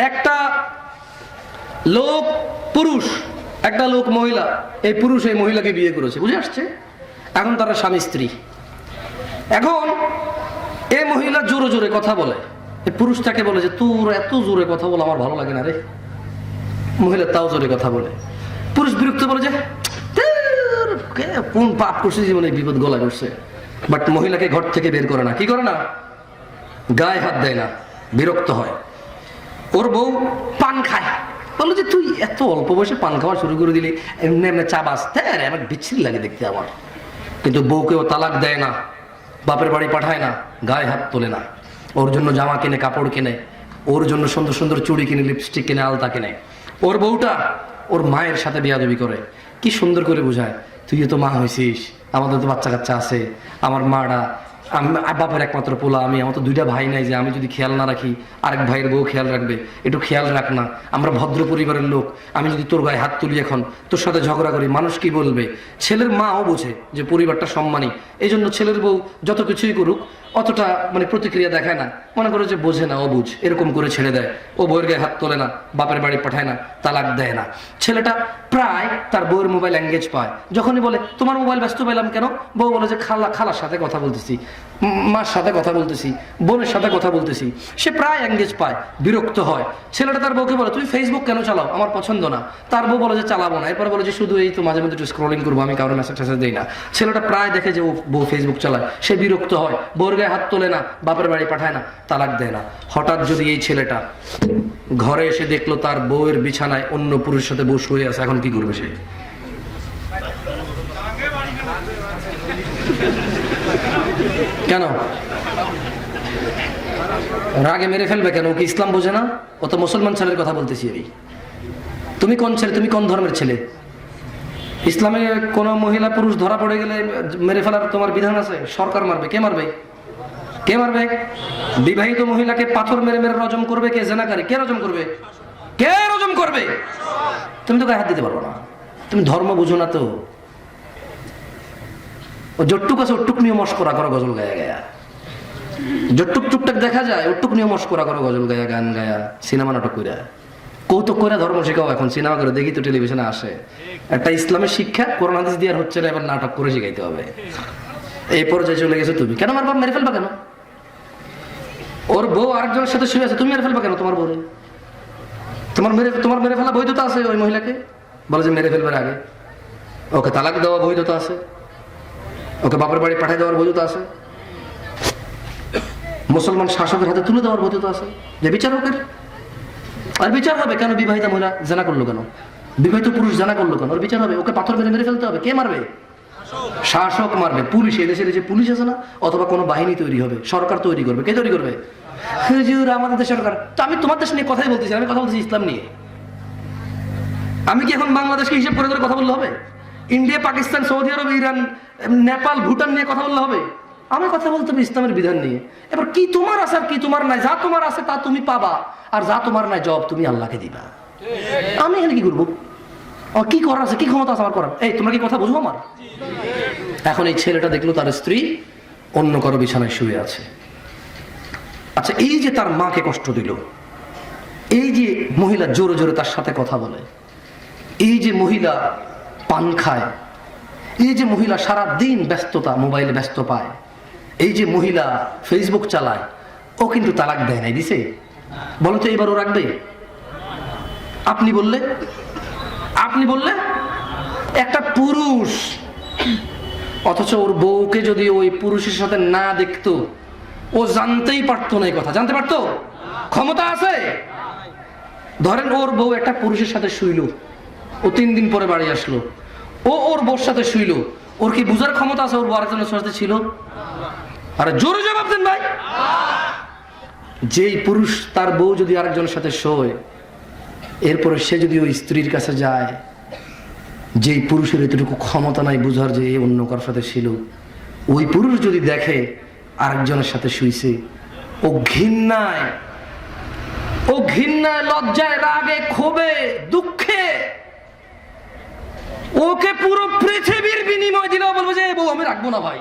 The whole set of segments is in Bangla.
একটা লোক পুরুষ একটা লোক মহিলা। এই পুরুষ এই মহিলাকে বিয়ে করেছে বুঝে আসছে? এখন তারা স্বামী স্ত্রী। এখন এই মহিলা জোরে জোরে কথা বলে। এই পুরুষটাকে বলে যে তোর এত জোরে কথা বলে আমার ভালো লাগে না রে। মহিলা তাও জোরে কথা বলে। পুরুষ বিরক্ত বলে যে "ধ্যার, কে কোন পাপ করছে জীবনে বিপদ গলা করছে বাট মহিলাকে ঘর থেকে বের করে না। কি করে না? গায়ে হাত দেয় না। বিরক্ত হয়। ওর বউ পান খায়। বলল যে, তুই এত অল্প বয়সে পান খাওয়া শুরু করে দিলি, এমনি এমনি চা বাঁচতে আরে, আমার বিচ্ছিরি লাগে দেখতে আমার। কিন্তু বউকেও তালাক দেয় না, বাপের বাড়ি পাঠায় না, গায়ে হাত তোলে না। ওর জন্য জামা কিনে, কাপড় কিনে, ওর জন্য সুন্দর সুন্দর চুড়ি কিনে লিপস্টিক কিনে, আলতা কিনে। ওর বউটা ওর মায়ের সাথে বিয়াদবি করে। কি সুন্দর করে বোঝায় তুই তো মা হয়েছিস আমাদের তো বাচ্চা কাচ্চা আছে, আমার আর বাপের একমাত্র পোলা, আমি, আমার তো দুইটা ভাই নাই যে আমি যদি খেয়াল না রাখি, আরেক ভাইয়ের বউ খেয়াল রাখবে। একটু খেয়াল রাখ না, আমরা ভদ্র পরিবারের লোক, আমি যদি তোর গায়ে হাত তুলি এখন, তোর সাথে ঝগড়া করি, মানুষ কি বলবে? ছেলের মাও বোঝে যে পরিবারটা সম্মানী এই জন্য ছেলের বউ যত কিছুই করুক অতটা মানে প্রতিক্রিয়া দেখায় না। মনে করে যে বোঝে না ও বুঝ এরকম করে ছেড়ে দেয়। ও বউয়ের গায়ে হাত তোলে না, বাপের বাড়ি পাঠায় না, তালাক দেয় না। ছেলেটা প্রায় তার বউয়ের মোবাইল এঙ্গেজ পায়। যখনই বলে, তোমার মোবাইল ব্যস্ত পেলাম কেন? বউ বলে যে, খালা, খালার সাথে কথা বলতেছি, মার সাথে কথা বলতেছি, বোনের সাথে কথা বলতেছি। সে প্রায় এঙ্গেজ পায়, বিরক্ত হয়। ছেলেটা তার বউকে বলে, তুমি ফেসবুক কেন চালাও? আমার পছন্দ না। তার বউ বলে যে, চালাবো না। এরপর বলে যে, শুধু এই তো মাঝে মধ্যে একটু স্ক্রলিং করব, আমি কারও মেসেজ টেসেজ দিই না। ছেলেটা প্রায় দেখে যে, ও বউ ফেসবুক চালায়। সে বিরক্ত হয়। বউর গায়ে হাত তোলে না, বাপের বাড়ি পাঠায় না, তালাক দেয় না। হঠাৎ যদি এই ছেলেটা ঘরে এসে দেখল তার বউয়ের বিছানায় অন্য পুরুষের সাথে বউ শুয়ে আছে, এখন কি করবে সে? কেন? রাগে মেরে ফেলবে কেন? কি ইসলাম বোঝে না? ও তো মুসলমান ছেলের কথা বলতেছি আমি তুমি কোন ছেলে? তুমি কোন ধর্মের ছেলে? ইসলামে কোন মহিলা পুরুষ ধরা পড়ে গেলে মেরে ফেলার তোমার বিধান আছে? সরকার মারবে, কে মারবে? কে মারবে? বিবাহিত মহিলাকে পাথর মেরে মেরে রজম করবে কে? জেনাকারী। কে রজম করবে? কে রজম করবে? তুমি তো গায়ে হাত দিতে পারব না। তুমি ধর্ম বুঝো না তো। ও জট্টুক আছে ওটুক নিয়ে মস্করা করো, গজল গায়া গায়া। জট্টুক টুকটাক দেখা যায় ওটুক নিয়ে মস্করা করো, গজল গায়া, গান গায়া, সিনেমা নাটক করে কৌতুক করে ধর্ম শেখাও এখন, সিনেমা করে দেখি তো টেলিভিশনে আসে। একটা ইসলামের শিক্ষা করোনা হাদিস দিয়ে আর হচ্ছে না, এবার নাটক করে শিখাইতে হবে। এই পর্যায়ে চলে গেছে তুমি। কেন আমার বাপ মেরে ফেলবা কেন? ওর বউ আরেকজনের সাথে শুয়ে আছে, তুমি মেরে ফেলবা কেন তোমার বউরে? তোমার মেরে তোমার মেরে ফেলা বৈধতা আছে ওই মহিলাকে? বলে যে মেরে ফেলবার আগে। ওকে তালাক দেওয়া বৈধতা আছে। ওকে বাপের বাড়ি পাঠিয়ে দেওয়ার বৈধতা আছে। মুসলমান শাসকের হাতে তুলে দেওয়ার বৈধতা আছে। যে বিচারকের। আর বিচার হবে কেন বিবাহিতা মহিলা জানা করল কেন? বিবাহিত পুরুষ জানা করল কেন? ওর বিচার হবে। ওকে পাথর মেরে মেরে ফেলতে হবে। কে মারবে? শাসক মারবে, পুলিশ এদেশের যে পুলিশ আছে না, অথবা কোনো বাহিনী তৈরি হবে, সরকার তৈরি করবে, কে তৈরি করবে? হুজুর, আমাদের দেশ সরকার। তো আমি তোমার দেশ নিয়ে কথাই বলতেছি আমি কথা বলছি ইসলাম নিয়ে। আমি কি এখন বাংলাদেশকে হিসাব করে করে কথা বললে হবে? India, Pakistan, Saudi Arab, Iran, Nepal, Bhutan নিয়ে কথা বললে হবে? আমি কথা বলতে হবে ইসলামের বিধান নিয়ে। এবার কি তোমার আছে আর কি তোমার নাই? যা তোমার আছে তা তুমি পাবা, আর যা তোমার নাই জব তুমি আল্লাহকে দিবা। আমি এখানে কি করব? কি করার আছে? কি ক্ষমতা আছে আমার করার? এই, তোমরা কি কথা বুঝব আমার? এখন এই ছেলেটা দেখল তার স্ত্রী অন্য কারও বিছানায় শুয়ে আছে। আচ্ছা এই যে তার মাকে কষ্ট দিল, এই যে মহিলা জোরে জোরে তার সাথে কথা বলে, এই যে মহিলা পান খায়, এই যে মহিলা সারা দিন ব্যস্ততা, মোবাইলে ব্যস্ত পায়, এই যে মহিলা ফেসবুক চালায়, ও কিন্তু তালাক দেয় নাই, দিছে? বলো তো এবার ও রাখবে? আপনি বললে? আপনি বললে? একটা পুরুষ অথচ ওর বউকে যদি ওই পুরুষের সাথে না দেখতো, ও জানতেই পারতো না এই কথা। জানতে পারতো? ক্ষমতা আছে? ধরেন ওর বউ একটা পুরুষের সাথে শুইল, ও তিন দিন পরে বাড়ি আসলো, ও ওর বউর সাথে শুইল, ওর কি বুঝার ক্ষমতা আছে ওর বউ আরেকজনের সাথে ছিল? আরে জোরে জবাব দেন ভাই। যেই পুরুষ তার বউ যদি আরেকজনের সাথে শোয়, এরপরে সে যদি ওই স্ত্রীর কাছে যায় যেই পুরুষের এতটুকু ক্ষমতা নাই বুঝার যে অন্য কার সাথে ছিল, ওই পুরুষ যদি দেখে আরেকজনের সাথে শুইছে, ও ঘৃণায় ও ঘৃণায়, লজ্জায়, রাগে, ক্ষোভে, দুঃখে, ওকে পুরো পৃথিবীর বিনিময় দিলেও বলব যে, "এ বউ, আমি রাখব না ভাই।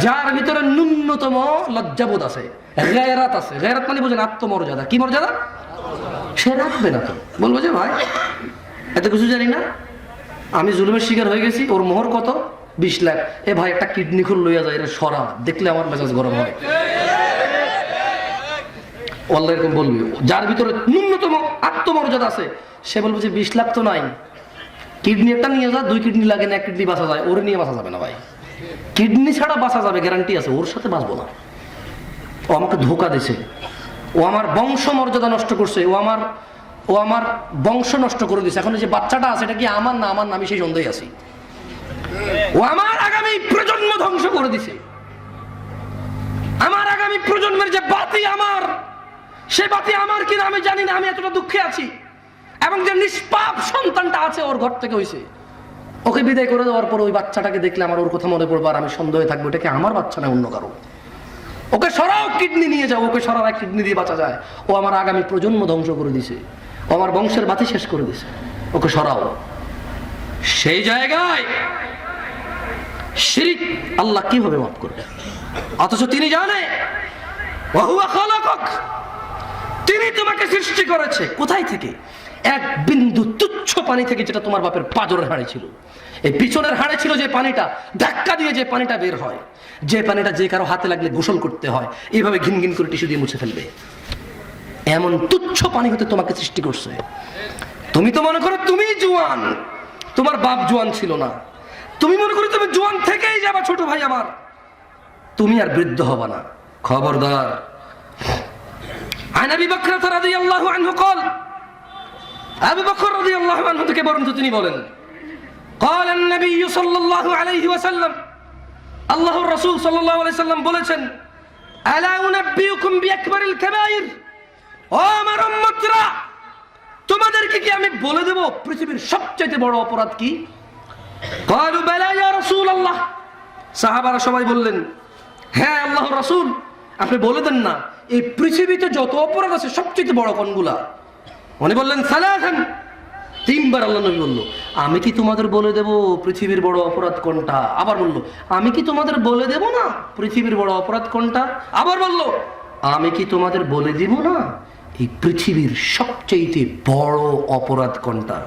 যার ভিতরে ন্যূনতম লজ্জাবোধ আছে গেরাত আছে। গেরাত মানে বোঝেন আত্মমর্যাদা। কি মর্যাদা? সে রাখবে না তো। বলব যে, ভাই এত কিছু জানি না। আমি জুলুমের শিকার হয়ে গেছি, ওর মোহর কত? বিশ লাখ। এ ভাই, একটা কিডনি খুল লইয়া যায় এটা সরা। দেখলে আমার মেজাজ গরম হয়। আল্লাহ এরকম বলবি। যার ভিতরে ন্যূনতম আত্মমর্যাদা আছে, সে বলবে যে বিশ লাখ তো নাই। কিডনি একটা নিয়ে যা, দুই কিডনি লাগে না, এক কিডনি বাঁচা যায়। ওর নিয়ে বাঁচা যাবে না ভাই। কিডনি ছাড়া বাঁচা যাবে গ্যারান্টি আছে। ওর সাথে বাঁচবো না। ও আমাকে ধোকা দিছে। ও আমার বংশ মর্যাদা নষ্ট করছে। ও আমার ও আমার বংশ নষ্ট করে দিয়েছে এখন যে বাচ্চাটা আছে, এটা কি আমার না আমার না? আমি সেই সন্দেহে আছি। ও আমার আগামী প্রজন্ম ধ্বংস করে দিছে। আমার আগামী প্রজন্মের যে বাতি আমার, সে বাতি আমার কিনা আমি জানি না, আমি এতটা দুঃখে আছি। এবং যে নিষ্পাপ সন্তানটা আছে, ওর ঘর থেকে হয়েছে ওকে বিদায় করে দেওয়ার পর ওই বাচ্চাটাকে দেখলে আমার ওর কথা মনে পড়বে আর আমি সন্দেহে থাকব, এটা কি আমার বাচ্চা না অন্য কারও? ওকে সরাও, কিডনি নিয়ে যাও, ওকে সরাও কিডনি দিয়ে বাঁচা যায়। ও আমার আগামী প্রজন্ম ধ্বংস করে দিছে। আমার বংশের বাতি শেষ করে দিছে। ওকে সরাও। সেই জায়গায় শিরিক আল্লাহ কীভাবে মাফ করবে? অথচ তিনি জানে তিনি তোমাকে সৃষ্টি করেছে। কোথায় থেকে? এক বিন্দু তুচ্ছ পানি থেকে যেটা তোমার বাপের পাজরের হাড়ে ছিল। এই পিছনের হাড়ে ছিল যে পানিটা, ধাক্কা দিয়ে যে পানিটা বের হয়। যে পানিটা যে কারও হাতে লাগলে গোসল করতে হয়, এইভাবে ঘিন ঘিন করে টিস্যু দিয়ে মুছে ফেলবে। এমন তুচ্ছ পানি হতে তোমাকে সৃষ্টি করছে তুমি তো মনে করো তুমি জোয়ান তোমার বাপ জোয়ান ছিল না তুমি মনে করো তুমি জোয়ান থেকেই যাবা ছোট ভাই আমার তুমি আর বৃদ্ধ হবা না খবরদার عن ابي بكر رضي الله عنه قال ابي بكر رضي الله عنه থেকে বর্ণিত তিনি বলেন قال النبي صلى الله عليه وسلم আল্লাহর রাসূল সাল্লাল্লাহু আলাইহি সাল্লাম বলেছেন আলা উনাব্বিউকুম বিআকবারিল কাবাইর তোমাদেরকে কি আমি বলে দেব পৃথিবীর সবচেয়ে বড় অপরাধ কি? বেলা সাহাবারা সবাই বললেন হ্যাঁ আল্লাহ রসুল, আপনি বলে দেন না, এই পৃথিবীতে যত অপরাধ আছে সবচেয়ে বড় কোনগুলা? উনি বললেন সালাহান তিনবার আল্লাহ নবী বলল, আমি কি তোমাদের বলে দেব পৃথিবীর বড় অপরাধ কোনটা? আবার বলল, আমি কি তোমাদের বলে দেব না পৃথিবীর বড় অপরাধ কোনটা? আবার বলল, আমি কি তোমাদের বলে দিব না এই পৃথিবীর সবচেয়ে বড় অপরাধ কোনটা?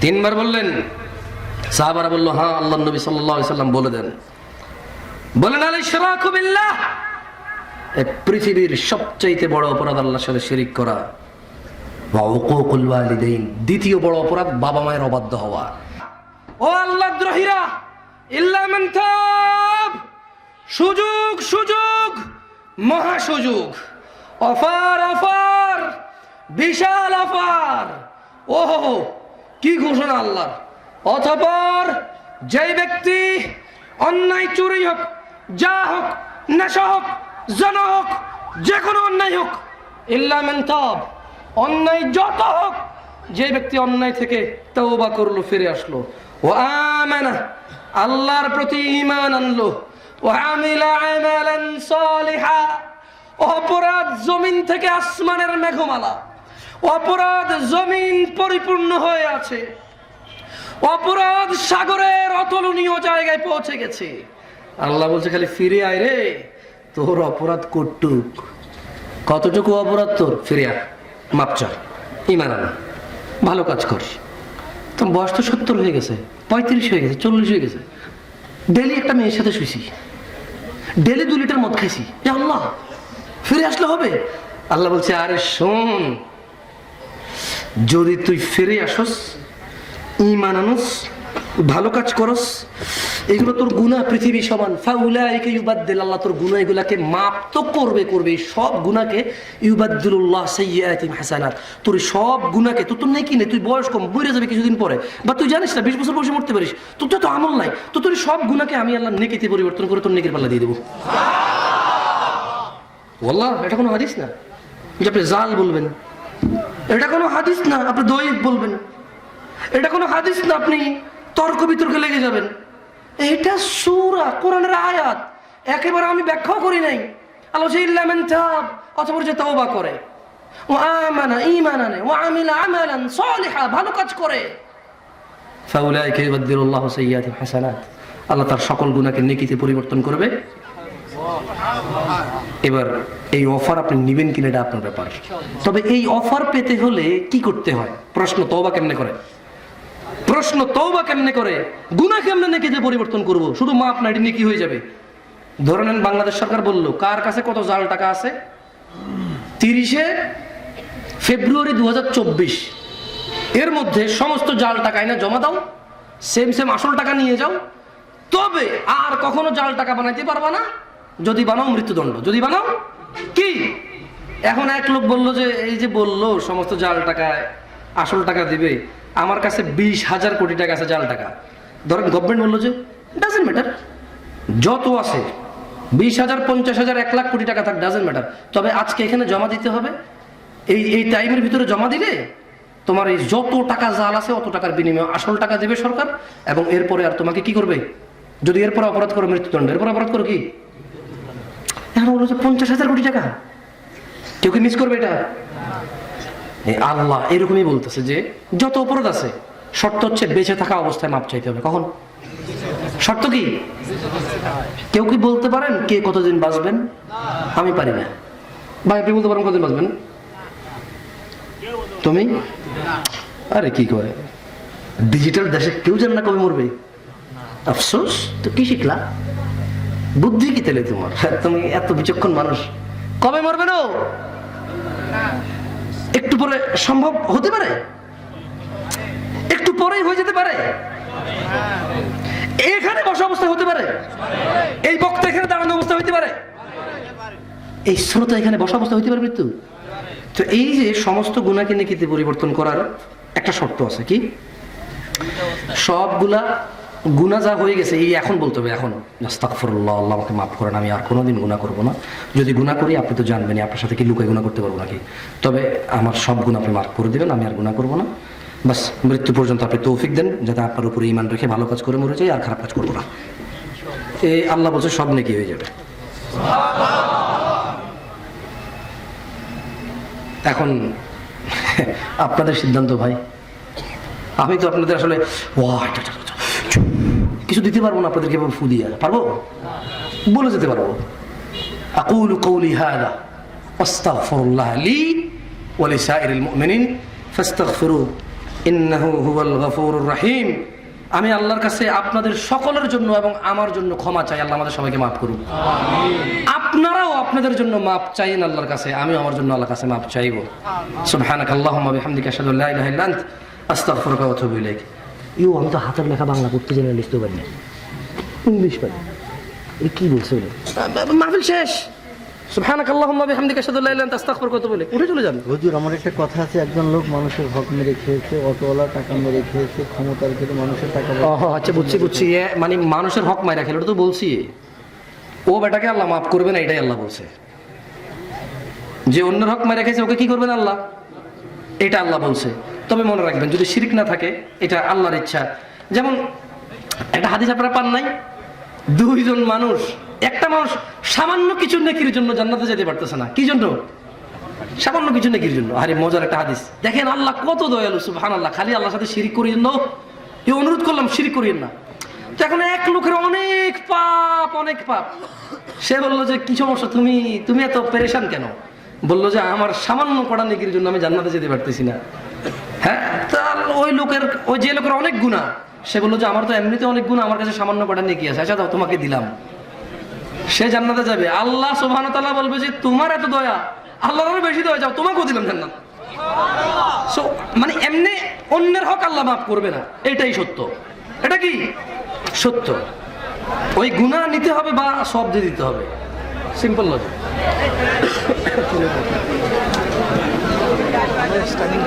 তিনবার বললেন। সাহাবারা বলল হ্যাঁ আল্লাহ নবী সাল্লাম বলে দেন। বলেন আল ইশরাকু বিল্লাহ। এই পৃথিবীর সবচাইতে বড় অপরাধ আল্লাহর সাথে শিরিক করা। উকুকুল ওয়ালিদাইন, দ্বিতীয় বড় অপরাধ বাবা মায়ের অবাধ্য হওয়া। ও আল্লাহ দ্রোহীরা সুযোগ সুযোগ, মহা সুযোগ। অফার অফার, বিশাল অফার। ওহো কি ঘোষণা আল্লাহর। অথপর যেই ব্যক্তি অন্যায় চুরি হোক, যা হোক, নেশা হোক, জানা হোক, যে কোনো অন্যায় হোক, ইল্লা মান অন্যায় যত হোক, যে ব্যক্তি অন্যায় থেকে তওবা করল, ফিরে আসলো। ও আমানা, আল্লাহর প্রতি ইমান আনলো। ও আমিলা আমালান সালিহা। অপরাধ জমিন থেকে আসমানের মেঘমালা। অপরাধ জমিন পরিপূর্ণ হয়ে আছে। অপরাধ সাগরের অতুলনীয় জায়গায় পৌঁছে গেছে। আল্লাহ বলছে, খালি ফিরে আয় রে। তোর অপরাধ কটুক। কতটুকু অপরাধ তোর? ফিরে আয়। মাপ চা ইমান ভালো কাজ কর। তোর বয়স তো সত্তর হয়ে গেছে, পঁয়ত্রিশ হয়ে গেছে, চল্লিশ হয়ে গেছে। ডেলি একটা মেয়ের সাথে শুয়েছি ডেলি দু লিটার মদ খাইছি। আল্লাহ! ফিরে আসলে হবে? আল্লাহ বলছে, আরে শোন, যদি তুই ফিরে আসস ইমান আনস, ভালো কাজ করস, এগুলো তোর গুনাহ পৃথিবী সমান। ফাউলাইকে ইউবাদ্দিল, আল্লাহ তোর গুনাহ এগুলাকে মাপ তো করবে করবে। সব গুনাহকে ইউবাদ্দিলুল্লাহ সাইয়্যাতিম হাসানাত। তোর সব তো তোর নেই কি নেই? তুই বয়স কম, মরে যাবে কিছুদিন পরে। বা তুই জানিস না, বিশ বছর বয়সে মরতে পারিস। তোর তো তো আমল নাই। তো তোর সব গুনাহকে আমি আল্লাহ নেকিতে পরিবর্তন করে তোর নেকির পাল্লা দিয়ে দেবো। ওয়াল্লাহ, এটা কোনো হাদিস না। যে আপনি জাল বলবেন। এটা কোনো হাদিস না, আপনি দইব বলবেন। এটা কোনো হাদিস না, আপনি তর্ক বিতর্কে লেগে যাবেন। এটা সুরা, কোরআনের আয়াত। একেবারে আমি ব্যাখ্যাও করি নাই। করে। ও ও আমিলা ভালো কাজ করে। আল্লাহ তার সকল গুণাকে নেকিতে পরিবর্তন করবে। এবার এই অফার আপনি নিবেন কিনা এটা আপনার ব্যাপার। তবে এই অফার পেতে হলে কি করতে হয়? প্রশ্ন তওবা কেমনে করে? প্রশ্ন তওবা কেমনে করে? গুণা কেমনে নেকিতে পরিবর্তন করব? শুধু মা আপনার নেকি হয়ে যাবে? ধরে নেন বাংলাদেশ সরকার বলল, কার কাছে কত জাল টাকা আছে? তিরিশে ফেব্রুয়ারি দু হাজার চব্বিশ। এর মধ্যে সমস্ত জাল টাকা এনে জমা দাও সেম সেম আসল টাকা নিয়ে যাও। তবে আর কখনো জাল টাকা বানাইতে পারবা না। যদি বানাও মৃত্যুদণ্ড। যদি বানাও, কি? এখন এক লোক বলল যে, এই যে বলল, সমস্ত জাল টাকায় আসল টাকা দিবে, আমার কাছে বিশ হাজার কোটি টাকা আছে জাল টাকা। ধরেন গভর্নমেন্ট বলল যে ডাজেন্ট ম্যাটার যত আছে, বিশ হাজার, পঞ্চাশ হাজার, এক লাখ কোটি টাকা থাক ডাজেন্ট ম্যাটার তবে আজকে এখানে জমা দিতে হবে। এই এই টাইমের ভিতরে জমা দিলে তোমার এই যত টাকা জাল আছে, অত টাকার বিনিময়ে আসল টাকা দেবে সরকার, এবং এরপরে আর তোমাকে কি করবে? যদি এরপরে অপরাধ করো মৃত্যুদণ্ড, এরপরে অপরাধ করো কি? এখন বলো যে পঞ্চাশ হাজার কোটি টাকা। কেউ কি মিস করবে এটা? আল্লাহ এরকমই বলতেছে যে, যত অপরাধ আছে, শর্ত হচ্ছে বেঁচে থাকা অবস্থায় মাপ চাইতে হবে। কখন? শর্ত কি? কেউ কি বলতে পারেন কে কতদিন বাঁচবেন? আমি পারি না। ভাই, আপনি বলতে পারেন কতদিন বাঁচবেন? তুমি? আরে কি করে? ডিজিটাল দেশে কেউ জান না কবে মরবে। আফসোস? তো কি শিখলা? বুদ্ধি কি তেলে তোমার? তুমি এত বিচক্ষণ মানুষ। কবে মরবে না একটু পরে সম্ভব হতে পারে? একটু পরেই হয়ে যেতে পারে? এখানে বসা অবস্থা হতে পারে? এই বক্তা এখানে দাঁড়ানো অবস্থা হইতে পারে? এই শ্রোতা এখানে বসা অবস্থা হইতে পারে মৃত্যু তো এই যে সমস্ত গুণাকে নেকিতে পরিবর্তন করার একটা শর্ত আছে কি? সবগুলা গুণা যা হয়ে গেছে, এই এখন বলতে হবে, এখন। আস্তাগফিরুল্লাহ, আল্লাহ আমাকে মাফ করেন, আমি আর কোনোদিন গুণা করব না। যদি গুণা করি, আপনি তো জানবেনই আপনার সাথে কি লুকায় গুণা করতে পারব নাকি? তবে আমার সব গুণ আপনি মাফ করে দেবেন, আমি আর গুণা করব না। বাস, মৃত্যু পর্যন্ত আপনি তৌফিক দেন, যাতে আপনার উপরে ইমান রেখে ভালো কাজ করে মরে যাই, আর খারাপ কাজ করব না। এই আল্লাহ বলছে, সব নেকি হয়ে যাবে। এখন, আপনাদের সিদ্ধান্ত ভাই। আমি তো আপনাদের আসলে ওয়া। কিছু দিতে পারব না, আপনাদেরকে ফু দিয়ে। পারব? বলে যেতে পারব। আকুল কৌলি হাদা, আস্তাগফিরুল্লাহ লি ওয়া লিসাইরিল মুমিনিন, ফাস্তাগফিরু, ইন্নাহু হুয়াল গফুরুর রহিম। আমি আল্লাহর কাছে আপনাদের সকলের জন্য এবং আমার জন্য ক্ষমা চাই। আল্লাহ আমাদের সবাইকে মাফ করুন আপনারাও আপনাদের জন্য মাপ চাইন আল্লাহর কাছে। আমিও আমার জন্য আল্লাহর কাছে মাপ চাইব। সুবহানাক আল্লাহুম্মা বিহামদিকা আশহাদু আল্লা ইলাহা ইল্লা আস্তাগফিরুকা ওয়া আতুবু ইলাইক। ইউ আমি তো হাতের লেখা বাংলা পড়তে জানি লিখতে পারি না। ইংলিশ পারি। এ কি বলছে মাহফিল শেষ। সুবহানাক আল্লাহুম্মা বিহামদিকা আশহাদু আল্লা ইলাহা ইল্লা আনতা আস্তাগফিরুকা ওয়া আতুবু ইলাইক। উঠে চলে যান। হুজুর আমার একটা কথা আছে একজন লোক মানুষের হক মেরে খেয়েছে অটোওয়ালা টাকা মেরে খেয়েছে ক্ষমতার থেকে মানুষের টাকা ও আচ্ছা বুঝছি বুঝছি এ মানে মানুষের হক মাইরা খেলে ওটা তো বলছি। ও বেটাকে আল্লাহ মাফ করবে না এটাই আল্লাহ বলছে। যে অন্যের হক মাইরা খেয়েছে ওকে কি করবেন আল্লাহ? এটা আল্লাহ বলছে। তবে মনে রাখবেন, যদি শিরিক না থাকে, এটা আল্লাহর ইচ্ছা। যেমন, একটা হাদিস আপনারা পান নাই? দুইজন মানুষ, একটা মানুষ সামান্য কিছু নেকির জন্য জান্নাতে যেতে পারতেছে না। কি জন্য? সামান্য কিছু নেকির জন্য। আরে, মজার একটা হাদিস। দেখেন আল্লাহ কত দয়ালু সুবহান আল্লাহ খালি আল্লাহর সাথে শিরিক করিয়েন না এই অনুরোধ করলাম, শিরিক করিয়েন না। এখন এক লোকের অনেক পাপ অনেক পাপ। সে বলল যে, কি সমস্যা? তুমি তুমি এত পেরেশান কেন? বলল যে, আমার সামান্য কড়া নেকির জন্য আমি জান্নাতে যেতে পারতেছি না। হ্যাঁ? তার ওই লোকের, ওই যে লোকের অনেক গুণা। সে বলল যে, আমার তো এমনিতে অনেক গুণা, আমার কাছে সামান্য কটা নেকি আছে। আচ্ছা দাও, তোমাকে দিলাম। সে জান্নাতে যাবে। আল্লাহ সুবহান তাআলা বলবে যে, তোমার এত দয়া, আল্লাহর বেশি দয়া, যাও, তোমাকেও দিলাম জান্নাত। সো মানে এমনি অন্যের হক আল্লাহ মাফ করবে না। এটাই সত্য। এটা কি? সত্য। ওই গুনাহ নিতে হবে বা সব দিয়ে দিতে হবে? Simple logic starting